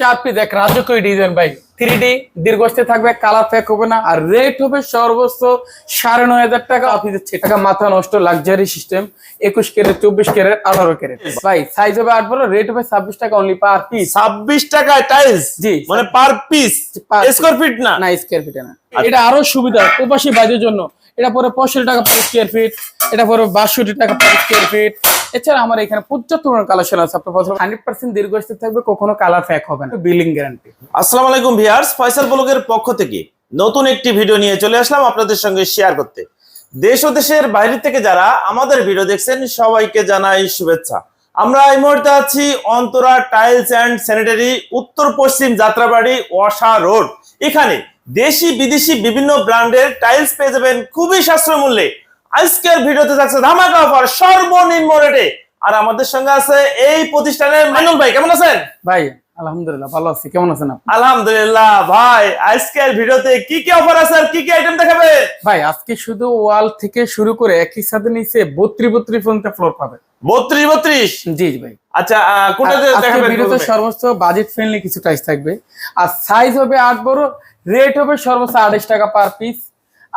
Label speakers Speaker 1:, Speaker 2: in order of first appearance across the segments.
Speaker 1: চার পিস এক রাজকীয় ডিজাইন ভাই। থ্রি ডি দীর্ঘস্থায়ী থাকবে কালার হবে না আর রেট হবে সর্বোচ্চ সাড়ে নয় হাজার টাকা। আপনি দিচ্ছে টাকা মাথা নষ্ট লাক্সারি সিস্টেম একুশ ক্যারেট চব্বিশ ক্যারেট আঠারো ক্যারেট। ভাই সাইজ হবে আট বড় রেট হবে ছাব্বিশ টাকা অনলি পার পিস
Speaker 2: ছাব্বিশ টাকায় টাইলস
Speaker 1: জি।
Speaker 2: মানে পার পিস স্কোয়ার ফিট না?
Speaker 1: না স্কোয়ার ফিটে না। এটা আরও সুবিধা প্রবাসী বাইরের জন্য। এটা পরে পঁয়ষট্টি টাকা পার স্কোয়ার ফিট এটা পরে বাষট্টি টাকা পার স্কোয়ার ফিট এছাড়া আমার এখানে পঁচাত্তর কালেকশন আছে, আপনার পছন্দ হান্ড্রেড পার্সেন্ট দীর্ঘস্থায়ী থাকবে, কখনো কালার ফ্যাক হবে না। বিলিং গ্যারান্টি
Speaker 2: আসসালামু আলাইকুম ভিয়ার্স, ফয়সাল ব্লগের পক্ষ থেকে নতুন একটি ভিডিও নিয়ে চলে আসলাম আপনাদের সঙ্গে শেয়ার করতে। দেশ ও দেশের বাইরে থেকে যারা আমাদের ভিডিও দেখছেন, সবাইকে জানাই শুভেচ্ছা। আমরা এই মুহূর্তে আছি অন্তরা টাইলস অ্যান্ড স্যানিটারি উত্তর পশ্চিম যাত্রাবাড়ি ওয়াসা রোড এখানে দেশি বিদেশি বিভিন্ন ব্র্যান্ডের টাইলস পেয়ে যাবেন খুবই সাশ্রয় মূল্যে। আজকের ভিডিওতে থাকছে ধামাকা অফার সর্বনিম্ন রেটে আর আমাদের সঙ্গে আছে এই প্রতিষ্ঠানের মাইনুল ভাই কেমন আছেন?
Speaker 1: ভাই আলহামদুলিল্লাহ ভালো আছি। কেমন আছেন আপনি?
Speaker 2: আলহামদুলিল্লাহ ভাই আজকের ভিডিওতে কি কি অফার আছে আর কি কি আইটেম দেখাবে
Speaker 1: ভাই আজকে শুধু ওয়াল থেকে শুরু করে একই সাথে নিচে বত্রি বত্রি পর্যন্ত ফ্লোর পাবে।
Speaker 2: বত্রিশ বত্রিশ?
Speaker 1: জি জি ভাই।
Speaker 2: আচ্ছা কোনটা দেখাবেন
Speaker 1: ভিডিওতে সর্বোচ্চ বাজেট ফ্রেন্ডলি কিছু টাইস থাকবে। আর সাইজ হবে আট বড় রেট হবে সর্বোচ্চ আড়াইশ টাকা পার পিস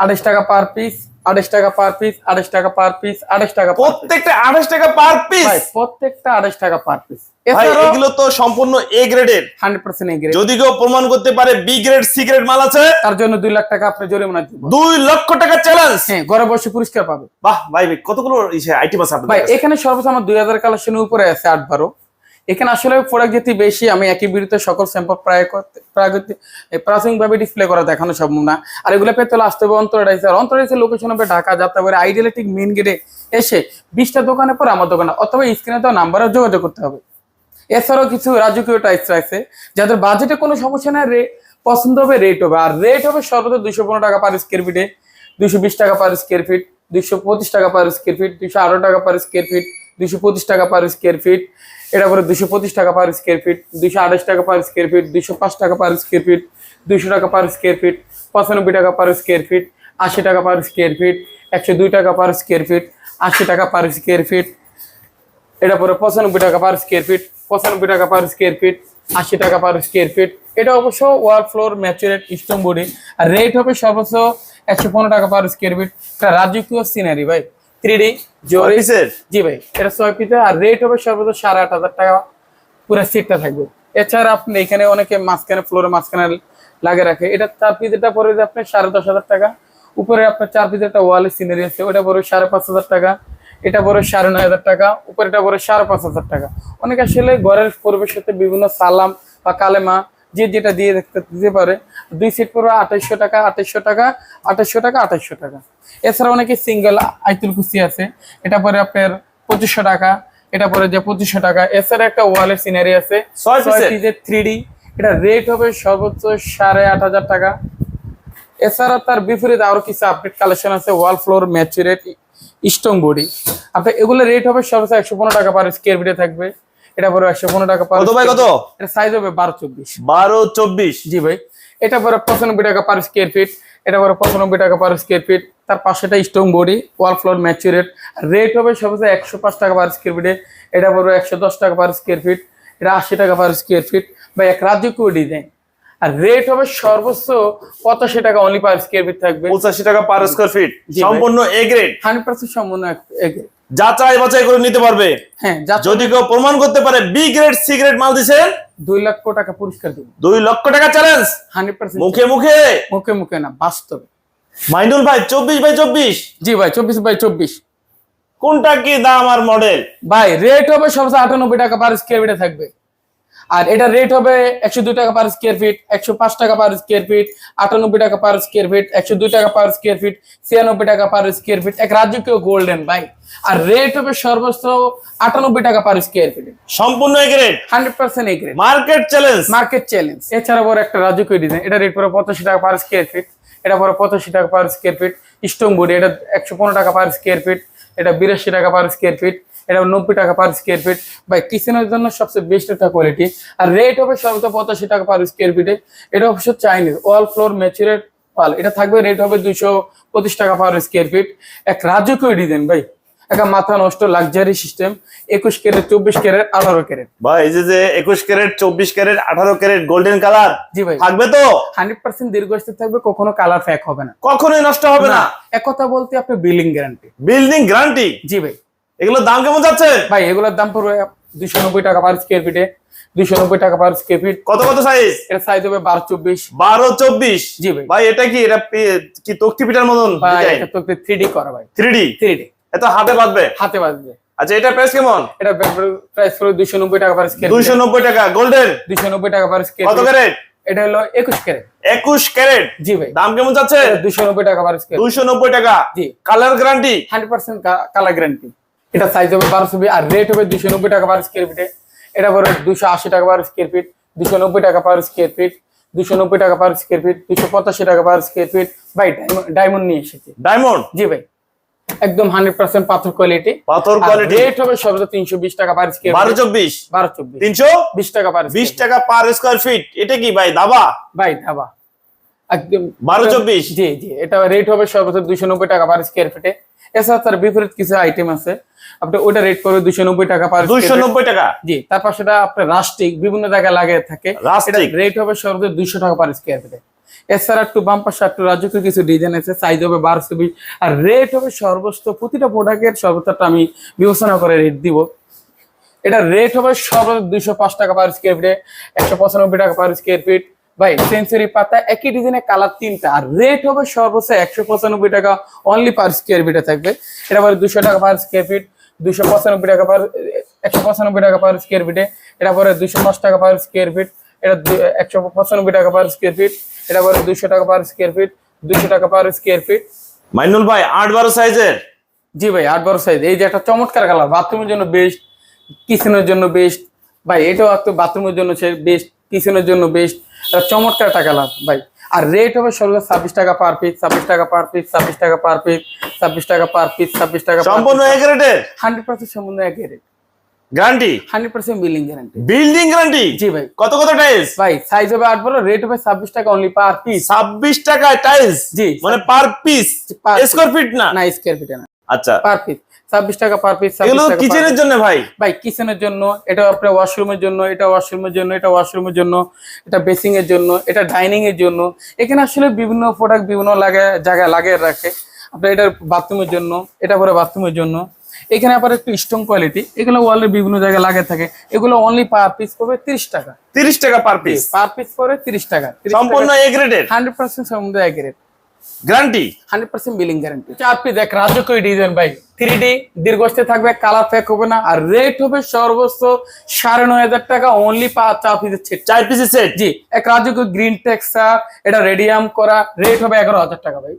Speaker 1: আড়াইশ টাকা পার পিস আড়াইশ টাকা পার পিস আড়াইশ টাকা পার পিস আড়াইশ টাকা
Speaker 2: প্রত্যেকটা আঠাশ টাকা পার পিস
Speaker 1: প্রত্যেকটা আড়াইশ টাকা পার পিস
Speaker 2: এগুলো তো সম্পূর্ণ এ গ্রেডের
Speaker 1: হান্ড্রেড পার্সেন্ট
Speaker 2: যদি কেউ প্রমাণ করতে পারে বি গ্রেড সি গ্রেড মাল আছে
Speaker 1: তার জন্য দুই লাখ টাকা আপনি জরিমানা
Speaker 2: দুই লক্ষ টাকা চ্যালেঞ্জ
Speaker 1: হ্যাঁ ঘরে বসে পুরস্কার পাবে।
Speaker 2: বাহ ভাই কতগুলো আইটেম আছে
Speaker 1: ভাই এখানে সর্বোচ্চ আমার দুই হাজার কালেকশনের উপরে আছে আট বারো। এখানে আসলে প্রোডাক্ট যেতে বেশি, আমি একই বিরুদ্ধে সকল স্যাম্পল প্রায় করতে প্রাথমিকভাবে ডিসপ্লে করা দেখানো সম্ভব না। আর এগুলো পেতে হলে আসতে হবে অন্তরাইছে আর লোকেশন হবে ঢাকা যাত্রাবাড়ি আইডিয়ালেটিক মেন গেটে এসে বিশটা দোকানের পর আমার দোকানে, অথবা স্ক্রিনে তো নাম্বারে যোগাযোগ করতে হবে। এছাড়াও কিছু রাজকীয় টাইপস আছে যাদের বাজেটে কোনো সমস্যা না রে পছন্দ হবে রেট হবে। আর রেট হবে সর্বোচ্চ দুশো পনেরো টাকা পার স্কোয়ার ফিটে দুশো বিশ টাকা পার স্কোয়ার ফিট দুশো পঁচিশ টাকা পার স্কোয়ার ফিট দুশো আঠারো টাকা পার স্কোয়ার ফিট দুশো পঁচিশ টাকা পার স্কোয়ার ফিট এটা পরে দুশো পঁচিশ টাকা পার স্কোয়ার ফিট দুশো আঠাশ টাকা পার স্কোয়ার ফিট দুশো পাঁচ টাকা পার স্কোয়ার ফিট দুশো টাকা পার স্কোয়ার ফিট পঁচানব্বই টাকা পার স্কোয়ার ফিট আশি টাকা পার স্কোয়ার ফিট একশো দুই টাকা পার স্কোয়ার ফিট আশি টাকা পার স্কোয়ার ফিট এটা পরে পঁচানব্বই টাকা পার স্কোয়ার ফিট পঁচানব্বই টাকা পার স্কোয়ার ফিট আশি টাকা পার স্কোয়ার ফিট এটা অবশ্য ওয়াল ফ্লোর ম্যাচুরেট স্টোন বডি আর রেট হবে সর্বোচ্চ একশো পনেরো টাকা পার স্কোয়ার ফিট এটা রাজকীয় সিনারি ভাই থ্রি জি ভাই এটা ছয় পিতে আর রেট হবে সর্বোচ্চ সাড়ে আট হাজার টাকা। পুরো সিটটা থাকবে। এছাড়া আপনি এখানে অনেকে মাঝখানে ফ্লোরে মাঝখানে লাগে রাখে। এটা চার যে আপনার সাড়ে দশ হাজার টাকা। উপরে আপনার চার একটা ওয়ালের সিনারি আছে ওটা পড়বে সাড়ে পাঁচ হাজার টাকা। এটা সাড়ে নয় হাজার টাকা উপরে এটা পড়বে সাড়ে পাঁচ হাজার টাকা। অনেকে আসলে ঘরের পরিবেশ সাথে বিভিন্ন সালাম বা কালেমা যে যেটা দিয়ে দেখতে দিতে পারে দুই সিট পড়বে আঠাইশশো টাকা আঠাইশশো টাকা আঠাইশশো টাকা আঠাইশশো টাকা। এছাড়া অনেকে সিঙ্গেল আইতুল কুচি আছে এটা পরে আপনার পঁচিশশো টাকা এটা পরে যে পঁচিশশো টাকা। এছাড়া একটা ওয়ালের সিনারি আছে
Speaker 2: ছয়
Speaker 1: পিসের থ্রি ডি এটা রেট হবে সর্বোচ্চ সাড়ে আট হাজার টাকা। এছাড়া তার বিপরীত আরও কিছু আপডেট কালেকশন আছে ওয়াল ফ্লোর ম্যাচুরেট স্ট্রং বডি আপনার এগুলো রেট হবে সর্বোচ্চ একশো পনেরো টাকা পার স্কোয়ার ফিটে থাকবে। এটা পরে একশো পনেরো টাকা পার
Speaker 2: কত ভাই কত?
Speaker 1: এটা সাইজ হবে বারো চব্বিশ।
Speaker 2: বারো চব্বিশ।
Speaker 1: জি ভাই। এটা পরে পঁচানব্বই টাকা পার স্কোয়ার ফিট এটা পরে পঁচানব্বই টাকা পার স্কোয়ার ফিট তার পাশেটা স্ট্রং বডি ওয়াল ফ্লোর ম্যাচুরেট রেট হবে সবচেয়ে একশো পাঁচ টাকা পার স্কোয়ার ফিটে এটা পরে একশো দশ টাকা পার স্কোয়ার ফিট এটা আশি টাকা পার স্কোয়ার ফিট বা এক রাজকীয় ডিজাইন আর রেট হবে সর্বোচ্চ পঁচাশি টাকা অনলি পার স্কোয়ার ফিট থাকবে।
Speaker 2: পঁচাশি টাকা পার স্কোয়ার ফিট সম্পূর্ণ এ গ্রেড
Speaker 1: হান্ড্রেড পার্সেন্ট সম্পূর্ণ
Speaker 2: যাচাই বাছাই করে নিতে পারবে।
Speaker 1: হ্যাঁ
Speaker 2: যদি কেউ প্রমাণ করতে পারে বি গ্রেড সি গ্রেড মাল দিছেন
Speaker 1: দুই লক্ষ টাকা পুরস্কার দেবো।
Speaker 2: দুই লক্ষ টাকা চ্যালেঞ্জ
Speaker 1: হান্ড্রেড পার্সেন্ট
Speaker 2: মুখে মুখে।
Speaker 1: মুখে মুখে না বাস্তবে।
Speaker 2: মাইনুল ভাই চব্বিশ বাই চব্বিশ।
Speaker 1: জি ভাই চব্বিশ বাই চব্বিশ।
Speaker 2: কোনটা কি দাম আর মডেল
Speaker 1: ভাই রেট হবে সবচেয়ে আটানব্বই টাকা পার স্কোয়ার ফিটে থাকবে। আর এটা রেট হবে একশো দুই টাকা পার স্কোয়ার ফিট একশো পাঁচ টাকা পার স্কোয়ার ফিট আটানব্বই টাকা পার স্কোয়ার ফিট একশো দুই টাকা পার স্কোয়ার ফিট ছিয়ানব্বই টাকা পার স্কোয়ার ফিট এক রাজকীয় গোল্ডেন ভাই আর রেট হবে সর্বোচ্চ আটানব্বই টাকা পার স্কোয়ার ফিট
Speaker 2: সম্পূর্ণ A grade
Speaker 1: hundred percent
Speaker 2: market challenge
Speaker 1: market challenge এছাড়া বড় একটা রাজকীয় ডিজাইন এটা রেট পড়ে পঁচাশি টাকা পার স্কোয়ার ফিট এটা পরে পঁচাশি টাকা per square feet stone body এটা একশো পনেরো টাকা পার স্কোয়ার ফিট এটা বিরাশি টাকা পার স্কোয়ার ফিট এটা নব্বই টাকা পার স্কোয়ার ফিট বা কিচেনের জন্য সবচেয়ে বেস্ট একটা কোয়ালিটি আর রেট হবে সর্বোচ্চ পঁচাশি টাকা পার স্কোয়ার ফিটে এটা অবশ্য চাইনিজ ওয়াল ফ্লোর ম্যাচুরেট ওয়াল এটা থাকবে রেট হবে দুইশো পঁচিশ টাকা পার স্কোয়ার ফিট এক রাজকীয় ডিজাইন ভাই। একটা মাথা নষ্ট লাক্সারি সিস্টেম একুশ ক্যারেট চব্বিশ ক্যারেট আঠারো ক্যারেট।
Speaker 2: ভাই এই যে একুশ ক্যারেট চব্বিশ ক্যারেট আঠারো ক্যারেট গোল্ডেন কালার
Speaker 1: জি ভাই।
Speaker 2: থাকবে তো?
Speaker 1: হান্ড্রেড পার্সেন্ট দীর্ঘস্থায়ী থাকবে কখনো কালার ফ্যাক হবে না।
Speaker 2: কখনোই নষ্ট হবে না
Speaker 1: এক কথা বলতে আপনি বিলিং গ্যারান্টি
Speaker 2: বিল্ডিং গ্যারান্টি
Speaker 1: জি ভাই।
Speaker 2: এগুলোর দাম কেমন যাচ্ছে?
Speaker 1: ভাই এগুলোর দাম পড়বে দুইশো নব্বই টাকা পার স্কোয়ার ফিটে দুইশো নব্বই টাকা পার স্কোয়ার ফিট
Speaker 2: কত কত সাইজ
Speaker 1: এটা সাইজ হবে বারো চব্বিশ।
Speaker 2: বারো চব্বিশ?
Speaker 1: জি ভাই।
Speaker 2: ভাই এটা কি এটা কি তক্তি পিঠার মতন
Speaker 1: ভাই এটা তো থ্রি ডি করা ভাই।
Speaker 2: থ্রি ডি
Speaker 1: থ্রি ডি
Speaker 2: হাতে বাঁধবে?
Speaker 1: হাতে বাজবে
Speaker 2: আচ্ছা এটা প্রাইস কেমন?
Speaker 1: এটা প্রাইস নব্বই টাকা পার স্কোয়ার
Speaker 2: টাকা গোল্ডেন
Speaker 1: দুইশো নব্বই টাকা পার স্কোয়ার
Speaker 2: কত ক্যারেট
Speaker 1: এটা হলো একুশ ক্যারেট
Speaker 2: একুশ ক্যারেট
Speaker 1: জি ভাই।
Speaker 2: দাম কেমন যাচ্ছে?
Speaker 1: দুইশো নব্বই টাকা পার স্কোয়ার
Speaker 2: টাকা।
Speaker 1: জি।
Speaker 2: Colour guarantee
Speaker 1: hundred percent colour guarantee এটা সাইজ হবে বারোশো আর রেট হবে দুশো নব্বই টাকা পার স্কোয়ার ফিটে এটা পরে দুশো আশি টাকা পার স্কোয়ার ফিট দুশো নব্বই টাকা পার স্কোয়ার ফিট দুশো নব্বই টাকা পার স্কোয়ার ফিট দুশো পঁচাশি টাকা পার স্কোয়ার ফিট ভাই ডায়মন্ড নিয়ে এসেছি।
Speaker 2: ডায়মন্ড
Speaker 1: জি ভাই। একদম হান্ড্রেড পার্সেন্ট পাথর কোয়ালিটি
Speaker 2: পাথর কোয়ালিটি
Speaker 1: রেট হবে সর্বোচ্চ তিনশো বিশ টাকা পার স্কোয়ার
Speaker 2: বারো চব্বিশ
Speaker 1: বারো চব্বিশ
Speaker 2: তিনশো?
Speaker 1: বিশ টাকা পার
Speaker 2: বিশ টাকা পার স্কোয়ার ফিট এটা কি ভাই দাবা?
Speaker 1: ভাই ধাবা একদম
Speaker 2: বারো চব্বিশ?
Speaker 1: জি জি এটা রেট হবে সর্বোচ্চ দুশো নব্বই টাকা পার স্কোয়ার ফিটে এছাড়া তার বিপরীত কিছু আইটেম আছে। আপনি ওটা রেট করবে দুশো নব্বই টাকা পার
Speaker 2: নব্বই টাকা?
Speaker 1: জি তারপর সেটা আপনার রাস্টিক বিভিন্ন জায়গায় লাগিয়ে থাকে। রেট হবে সর্বোচ্চ টাকা পার স্কোয়ার ফিটে এছাড়া একটু বাম পাশে একটু রাজ্যকে কিছু ডিজাইন আছে সাইজ হবে বারোশো বিশ আর রেট হবে সর্বোচ্চ প্রতিটা প্রোডাক্টের সর্বোচ্চটা আমি বিবেচনা করে রেট দিব। এটা রেট হবে সর্বোচ্চ দুইশো পাঁচ টাকা পার স্কোয়ার ফিটে একশো পঁচানব্বই টাকা পার স্কোয়ার ফিট ভাই সেঞ্চুরি পাতা একই ডিজাইনের কালার তিনটা। আর রেট হবে সর্বোচ্চ একশো পঁচানব্বই টাকা অনলি পার স্কোয়ার ফিটে থাকবে। এটা পরে দুশো টাকা পার স্কোয়ার ফিট দুশো পঁচানব্বই টাকা পার একশো পঁচানব্বই টাকা পার স্কোয়ার ফিটে এটা পরে দুশো পাঁচ টাকা পার স্কোয়ার ফিট এটা একশো পঁচানব্বই টাকা পার স্কোয়ার ফিট এটা পরে দুশো টাকা পার স্কোয়ার ফিট দুশো টাকা পার স্কোয়ার ফিট
Speaker 2: মাইনুল ভাই আট বারো সাইজের
Speaker 1: জি ভাই আট বারো সাইজ এই যে একটা চমৎকার কালার বাথরুমের জন্য বেস্ট কিচেনের জন্য বেস্ট ভাই এটাও একটা বাথরুমের জন্য বেস্ট কিচেনের জন্য বেস্ট একটা চমৎকার টাকা লাভ ভাই। আর রেট হবে সর্বোচ্চ ছাব্বিশ টাকা পার পিস ছাব্বিশ টাকা পার পিস ছাব্বিশ টাকা পার পিস ছাব্বিশ টাকা পার পিস ছাব্বিশ টাকা
Speaker 2: সম্পূর্ণ এক রেটের
Speaker 1: হান্ড্রেড পার্সেন্ট সম্পূর্ণ একই rate
Speaker 2: guarantee
Speaker 1: hundred percent billing guarantee
Speaker 2: building guarantee
Speaker 1: জি ভাই।
Speaker 2: কত কত টাইলস
Speaker 1: ভাই সাইজ হবে বড় রেট হবে ছাব্বিশ টাকা অনলি পার পিস
Speaker 2: টাকা টাইলস
Speaker 1: জি।
Speaker 2: মানে পার পিস স্কোয়ার ফিট না?
Speaker 1: না স্কোয়ার ফিটে না।
Speaker 2: আচ্ছা।
Speaker 1: পার পিস ছাব্বিশ টাকা পার পিস
Speaker 2: কিচেনের জন্য ভাই।
Speaker 1: ভাই কিচেনের জন্য এটা আপনার ওয়াশরুমের জন্য এটা ওয়াশরুমের জন্য এটা ওয়াশরুমের জন্য এটা বেসিং এর জন্য এটা ডাইনিং এর জন্য। এখানে আসলে বিভিন্ন প্রোডাক্ট বিভিন্ন লাগে জায়গায় লাগিয়ে রাখে। আপনার এটা বাথরুমের জন্য এটা পরে বাথরুমের জন্য। এখানে আবার একটু স্ট্রং কোয়ালিটি এগুলো ওয়ালের বিভিন্ন জায়গায় লাগিয়ে থাকে। এগুলো অনলি পার পিস পড়বে তিরিশ টাকা।
Speaker 2: তিরিশ টাকা পার পিস
Speaker 1: পার পিস পড়বে তিরিশ টাকা।
Speaker 2: সম্পূর্ণ এক রেটের
Speaker 1: হান্ড্রেড পার্সেন্ট এক rate
Speaker 2: guarantee
Speaker 1: hundred percent billing guarantee চার পিস এক রাজকীয় ডিজাইন ভাই। থ্রি ডি দীর্ঘস্থায়ী থাকবে কালার ফেক হবে না আর রেট হবে সর্বোচ্চ সাড়ে নয় হাজার টাকা অনলি পাঁচ চার পিসের সেট
Speaker 2: চার পিসের সেট
Speaker 1: জি এক রাজকীয় গ্রিন টেক্সা এটা রেডিয়াম করা রেট হবে এগারো হাজার টাকা ভাই।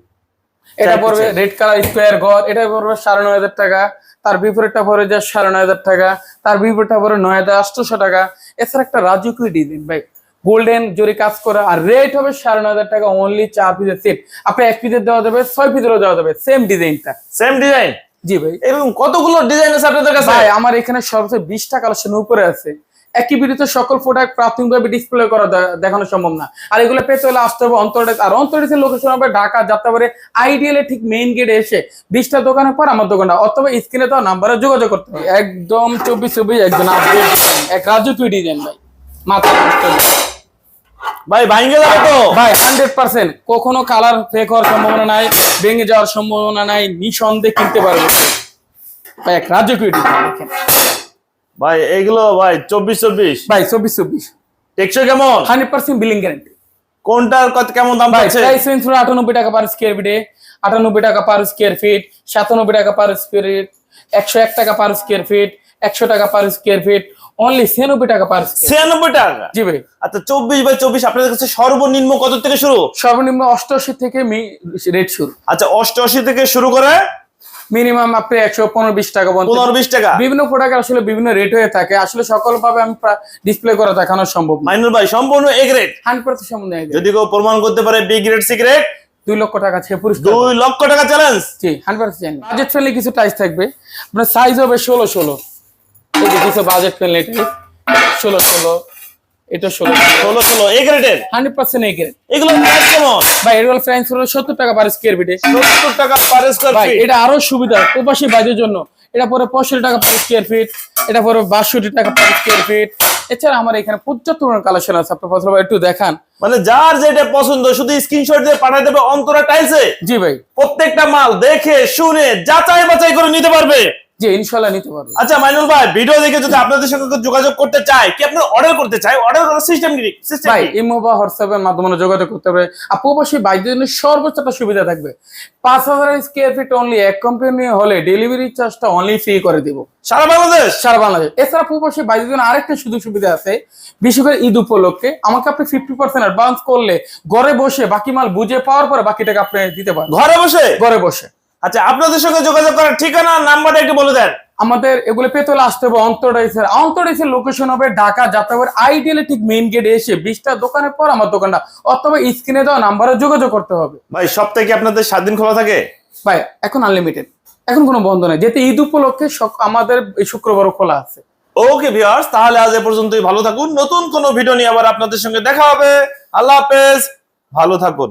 Speaker 1: এটা পড়বে রেড কালার স্কোয়ার ঘর এটা পড়বে সাড়ে নয় হাজার টাকা তার বিপরীতটা পড়ে যায় সাড়ে নয় হাজার টাকা তার বিপরীতটা পড়ে নয় হাজার আটশোশো টাকা। এছাড়া একটা রাজকীয় ডিজাইন ভাই গোল্ডেন জরি কাজ করা আর রেট হবে সাড়ে নয় হাজার টাকা অনলি চার পিসের সেট আপনি এক পিসের দেওয়া যাবে ছয় পিসেরও দেওয়া যাবে সেম ডিজাইনটা
Speaker 2: সেম ডিজাইন
Speaker 1: জি ভাই।
Speaker 2: এরকম কতগুলো ডিজাইন আছে আপনাদের কাছে?
Speaker 1: ভাই আমার এখানে সর্বোচ্চ বিশটা কালেকশন উপরে আছে। একই বিরুদ্ধে সকল প্রোডাক্ট প্রাথমিকভাবে ডিসপ্লে করা দেখানো সম্ভব না। আর এগুলো পেতে হলে আসতে হবে অন্তর্ডেস আর অন্তর্ডেসের লোকেশন হবে ঢাকা যাত্রাবাড়ি আইডিয়ালে ঠিক মেইন গেটে এসে বিশটা দোকানের পর আমার দোকানটা অথবা স্ক্রিনে তো নাম্বারে যোগাযোগ করতে হবে। একদম চব্বিশ চব্বিশ একজন এক রাজকীয় ডিজাইন ভাই। মাথা।
Speaker 2: ভাই ভাঙ্গে যাবে তো?
Speaker 1: ভাই হান্ড্রেড পার্সেন্ট কখনো কালার ফেক হওয়ার সম্ভাবনা নাই ভেঙে যাওয়ার সম্ভাবনা নাই নিঃসন্দেহে কিনতে পারবে ভাই এক রাজকীয় ডিজাইন দেখেন।
Speaker 2: ভাই এগুলো ভাই চব্বিশ চব্বিশ।
Speaker 1: ভাই চব্বিশ চব্বিশ।
Speaker 2: টেকসই কেমন?
Speaker 1: হান্ড্রেড পার্সেন্ট বিলিং গ্যারান্টি
Speaker 2: কোনটার কত কেমন দাম
Speaker 1: ভাই প্রাইস রেঞ্জ হলো আটানব্বই টাকা পার স্কোয়ার ফিটে আটানব্বই টাকা পার স্কোয়ার ফিট সাতানব্বই টাকা পার স্কোয়ার ফিট একশো এক টাকা পার স্কোয়ার ফিট একশো টাকা পার স্কোয়ার ফিট অনলি ছিয়ানব্বই টাকা পার স্কোয়ার
Speaker 2: ছিয়ানব্বই টাকা?
Speaker 1: জি ভাই।
Speaker 2: আচ্ছা চব্বিশ বাই চব্বিশ আপনাদের কাছে সর্বনিম্ন কত থেকে শুরু?
Speaker 1: সর্বনিম্ন অষ্টআশি থেকে রেট শুরু।
Speaker 2: আচ্ছা অষ্টআশি থেকে শুরু করে
Speaker 1: মিনিমাম আপনি একশো পনেরো বিশ টাকা
Speaker 2: পনেরো বিশ টাকা।
Speaker 1: বিভিন্ন প্রোডাক্ট আসলে বিভিন্ন রেট হয়ে থাকে। আসলে সকল ভাবে আমি ডিসপ্লে করে দেখানো সম্ভব না।
Speaker 2: মাইনুল ভাই সম্পূর্ণ এ গ্রেড
Speaker 1: হান্ড্রেড পার্সেন্ট সম্বন্ধে
Speaker 2: যদি কেউ প্রমাণ করতে পারে বি গ্রেড সি গ্রেড
Speaker 1: দুই লক্ষ টাকা ছে পুরস্কার।
Speaker 2: দুই লক্ষ টাকা চ্যালেঞ্জ
Speaker 1: জি হান্ড্রেড পার্সেন্ট বাজেট ফ্রেন্ডলি কিছু টাইস থাকবে। আপনার সাইজ হবে ষোলো ষোলো। এই যে কিছু বাজেট ষোলো ষোলো এটা ষোলো
Speaker 2: ষোলো। ষোলো এ গ্রেডের?
Speaker 1: হান্ড্রেড পার্সেন্ট এগ্রেড
Speaker 2: এগুলো প্রাইস কেমন?
Speaker 1: ভাই প্রাইস হলো সত্তর টাকা পার স্কোয়ার ফিটে
Speaker 2: সত্তর টাকা পার স্কোয়ার ফিট
Speaker 1: এটা আরও সুবিধা প্রবাসী বাইরের জন্য। এটা পরে পঁয়ষট্টি টাকা পার স্কোয়ার ফিট এটা পরে বাষট্টি টাকা পার স্কোয়ার ফিট এছাড়া আমার এখানে পঁচাত্তর কালেকশন আছে আপনি ফসল ভাই একটু দেখান।
Speaker 2: মানে যার যেটা পছন্দ শুধু স্ক্রিনশট দিয়ে পাঠিয়ে দেবে অন্তরা টাইলসে
Speaker 1: জি ভাই।
Speaker 2: প্রত্যেকটা মাল দেখে শুনে যাচাই বাছাই করে নিতে পারবে।
Speaker 1: জি ইনশাল্লাহ নিতে পারবে।
Speaker 2: আচ্ছা মাইনুল ভাই ভিডিও দেখে যদি আপনাদের কেউ যোগাযোগ করতে চায় কি আপনার অর্ডার করতে চায় অর্ডার করার সিস্টেম কি? সিস্টেম
Speaker 1: ভাই ইমো বা হোয়াটসঅ্যাপের মাধ্যমে যোগাযোগ করতে পারে আর প্রবাসী বাইদের জন্য সর্বোচ্চ একটা সুবিধা থাকবে। পাঁচ হাজার স্কোয়ার ফিট অনলি এক কোম্পানি হলে ডেলিভারি চার্জটা অনলি ফ্রি করে দিব।
Speaker 2: সারা বাংলাদেশ?
Speaker 1: সারা বাংলাদেশ। এছাড়া প্রবাসী বাইদের জন্য আরেকটা সুযোগ সুবিধা আছে বিশেষ করে ঈদ উপলক্ষে। আমাকে আপনি ফিফটি পার্সেন্ট অ্যাডভান্স করলে ঘরে বসে বাকি মাল বুঝে পাওয়ার পরে বাকি টাকা আপনি দিতে পারেন।
Speaker 2: ঘরে বসে?
Speaker 1: ঘরে বসে।
Speaker 2: আচ্ছা আপনাদের সঙ্গে যোগাযোগ করার ঠিকানা নাম্বারটা একটু বলে দেন।
Speaker 1: আমাদের এগুলো পেতে হলে আসতে হবে অন্তর্ডাইসের অন্তর্ডাইসের লোকেশন হবে ঢাকা যাতায়াতের আইডিয়ালি ঠিক মেইন গেটে এসে বিশটা দোকানের পর আমার দোকানটা। অথবা স্ক্রিনে দেওয়া নাম্বারে যোগাযোগ করতে হবে।
Speaker 2: ভাই সপ্তাহে কি আপনাদের সাত দিন খোলা থাকে?
Speaker 1: ভাই এখন আনলিমিটেড এখন কোনো বন্ধ নেই। যেহেতু ঈদ উপলক্ষে আমাদের এই শুক্রবারও খোলা আছে।
Speaker 2: ওকে ভিউয়ার্স তাহলে আজ এ পর্যন্তই। ভালো থাকুন। নতুন কোনো ভিডিও নিয়ে আবার আপনাদের সঙ্গে দেখা হবে। আল্লাহ হাফেজ। ভালো থাকুন।